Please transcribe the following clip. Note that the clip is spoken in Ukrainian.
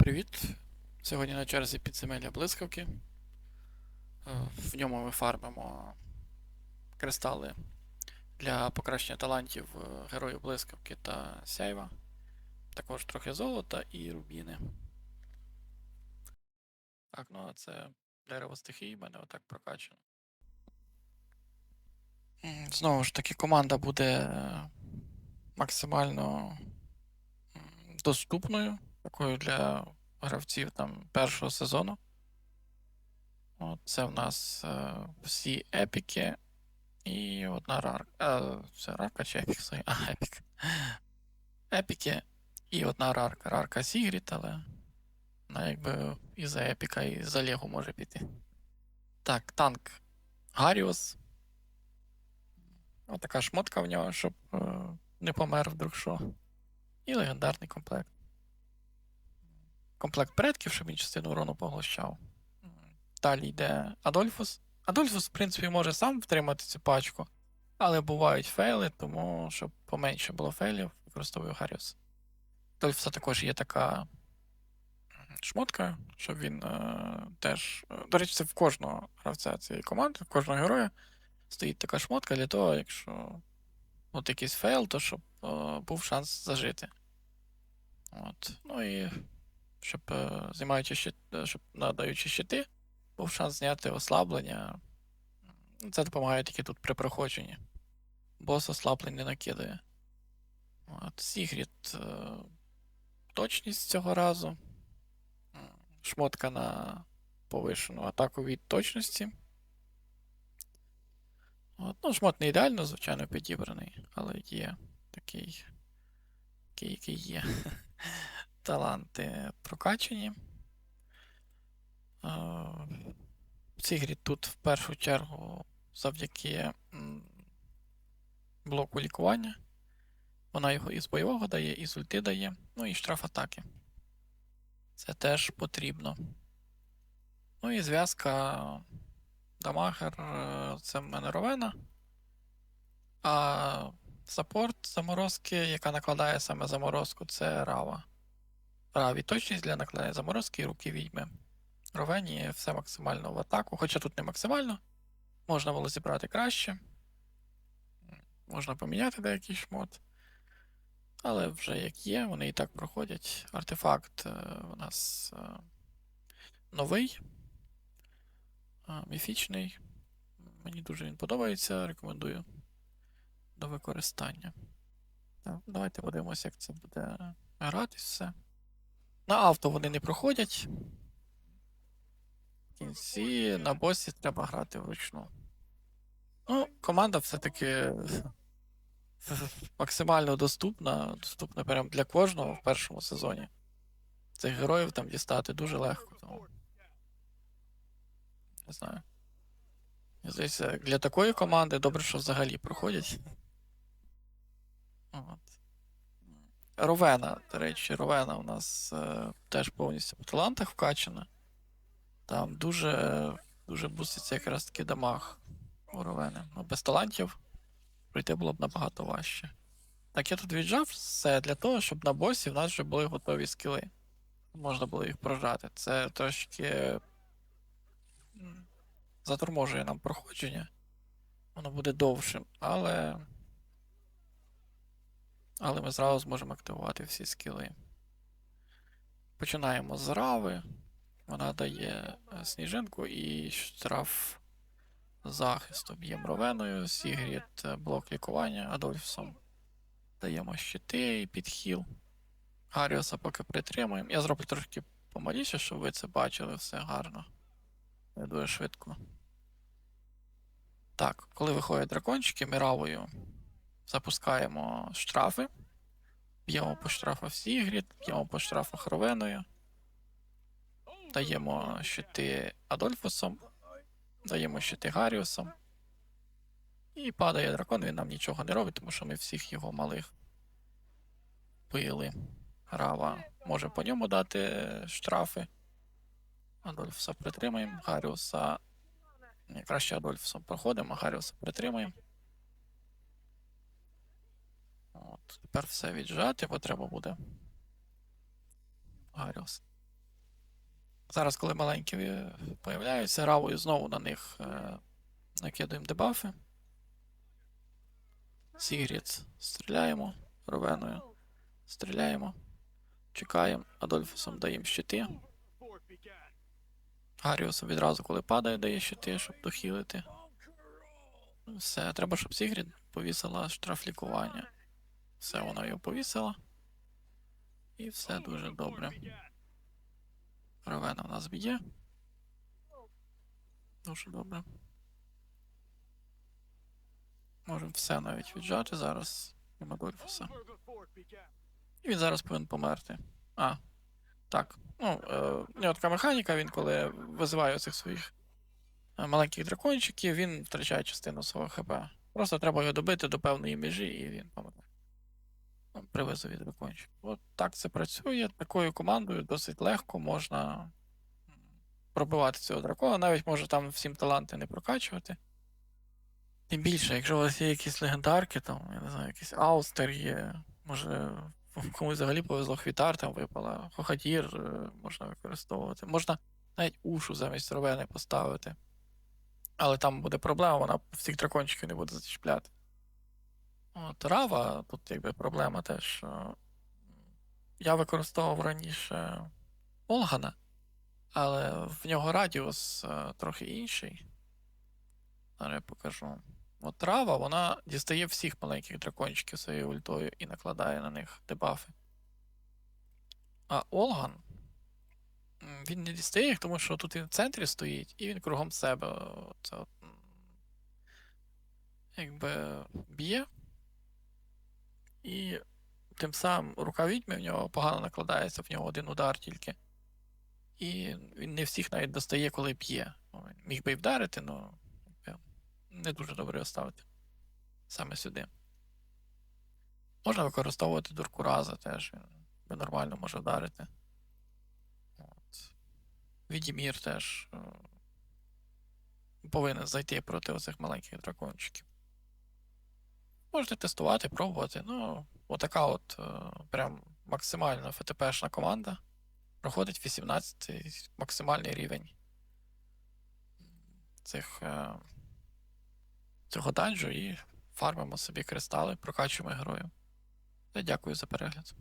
Привіт! Сьогодні на черзі підземелля блискавки. Е, В ньому ми фармимо кристали для покращення талантів е, героїв блискавки та сяйва. Також трохи золота і рубіни. Так, ну а це дерево стихій, в мене отак прокачано. Знову ж таки, команда буде е, максимально доступною, такою для гравців там першого сезону. От, це в нас е, всі епіки і одна рарка. Е, це рарка чи епік? А, епік. Епіки і одна рарка. Рарка Сігріт, але вона якби і за епіка, і за Лего може піти. Так, танк Гаріус. Отака шмотка в нього, щоб е, не помер вдруг що. І легендарний комплект комплект предків, щоб він частину урону поглощав. Далі йде Адольфус. Адольфус, в принципі, може сам втримати цю пачку, але бувають фейли, тому щоб поменше було фейлів, використовую Гаріус. Адольфуса також є така шмотка, щоб він е, теж. е, До речі, це в кожного гравця цієї команди, в кожного героя стоїть така шмотка для того, якщо от якийсь фейл, то щоб е, був шанс зажити. От. Ну і щоб е, займаючи щит, е, щоб надаючи щити, був шанс зняти ослаблення. Це допомагає тільки тут при проходженні. Бос ослаблень не накидає. От, Сігріт е, точність цього разу. Шмотка на повишену атаку від точності. От, ну, шмот не ідеально, звичайно, підібраний, але є такий, такий, який є. таланти прокачані. Сігрід тут в першу чергу завдяки блоку лікування. Вона його із бойового дає, і з ульти дає, ну і штраф атаки. Це теж потрібно. Ну і зв'язка Дамагер е, це в мене Ровена. А саппорт заморозки, яка накладає саме заморозку, це Рава. Раві точність для накладання заморозки і руки відьми. Ровені все максимально в атаку, хоча тут не максимально. Можна було зібрати краще. Можна поміняти деякий шмот. Але вже як є, вони і так проходять. Артефакт е, у нас е, новий, е, міфічний. Мені дуже він подобається, рекомендую до використання. Давайте подивимося, як це буде гратись все. На авто вони не проходять. Кінці на босі треба грати вручну. Ну, команда все-таки максимально доступна. Доступна прям для кожного в першому сезоні. Цих героїв там дістати дуже легко. Тому... Не знаю. Здається, для такої команди добре, що взагалі проходять. От. Ровена, до речі, Ровена у нас е, теж повністю по талантах вкачана. Там дуже, дуже буститься якраз таки дамаг у Ровени. Ну, без талантів пройти було б набагато важче. Так, я тут віджав все для того, щоб на босі в нас вже були готові скіли. Можна було їх прожати. Це трошки заторможує нам проходження. Воно буде довшим, але. Але ми зразу зможемо активувати всі скіли. Починаємо з рави. Вона дає е, сніжинку і штраф захисту. Б'ємо ровеною, Сігріт е, блок лікування Адольфсом. Даємо щити і підхіл. Гаріуса поки притримуємо. Я зроблю трошки помаліше, щоб ви це бачили все гарно. Не дуже швидко. Так, коли виходять дракончики, ми равою запускаємо штрафи. Б'ємо по штрафах Сігріт, б'ємо по штрафах Ровеною. Даємо щити Адольфусом. Даємо щити Гаріусом. І падає дракон, він нам нічого не робить, тому що ми всіх його малих пили. Рава може по ньому дати штрафи. Адольфуса притримаємо. Гаріуса. Краще Адольфусом проходимо, а Гаріуса притримаємо. От, тепер все віджати, бо треба буде. Гаріус. Зараз, коли маленькі е, появляються, равою знову на них е, накидуємо дебафи. Сігріт стріляємо, ровеною стріляємо. Чекаємо, Адольфусом даємо щити. Гаріусу відразу, коли падає, дає щити, щоб дохилити. Все, треба, щоб Сігрід повісила штраф лікування. Все, вона його повісила. І все дуже добре. Ровена в нас б'є. Дуже добре. Можемо все навіть віджати зараз. Адольфуса. І він зараз повинен померти. А, так. Ну, е, нього така механіка, він коли визиває цих своїх е, маленьких дракончиків, він втрачає частину свого ХП. Просто треба його добити до певної межі, і він помре. Ну, При визові. От так це працює. Такою командою досить легко можна пробивати цього дракона. Навіть може там всім таланти не прокачувати. Тим більше, якщо у вас є якісь легендарки, там, я не знаю, якийсь Аустер є, може комусь взагалі повезло хвітар там випала, хохатір е, можна використовувати. Можна навіть ушу замість ровени поставити. Але там буде проблема, вона всіх дракончиків не буде зачіпляти. От, Рава, тут якби проблема теж. що Я використовував раніше Олгана, але в нього радіус е, трохи інший. Зараз я покажу. От трава, вона дістає всіх маленьких дракончиків своєю ультою і накладає на них дебафи. А Олган. Він не дістає їх, тому що тут він в центрі стоїть, і він кругом себе це якби б'є. І тим самим рука відьми в нього погано накладається, в нього один удар тільки. І він не всіх навіть достає, коли б'є. Ну, Міг би й вдарити, але не дуже добре його ставити. Саме сюди. Можна використовувати дуркураза теж. Він нормально може вдарити. От. Відімір теж е, повинен зайти проти оцих маленьких дракончиків. Можете тестувати, пробувати. Ну, отака от е, прям максимально ФТПшна команда. Проходить 18 максимальний рівень цих. Е, цього данжу і фармимо собі кристали, прокачуємо герою. Дякую за перегляд.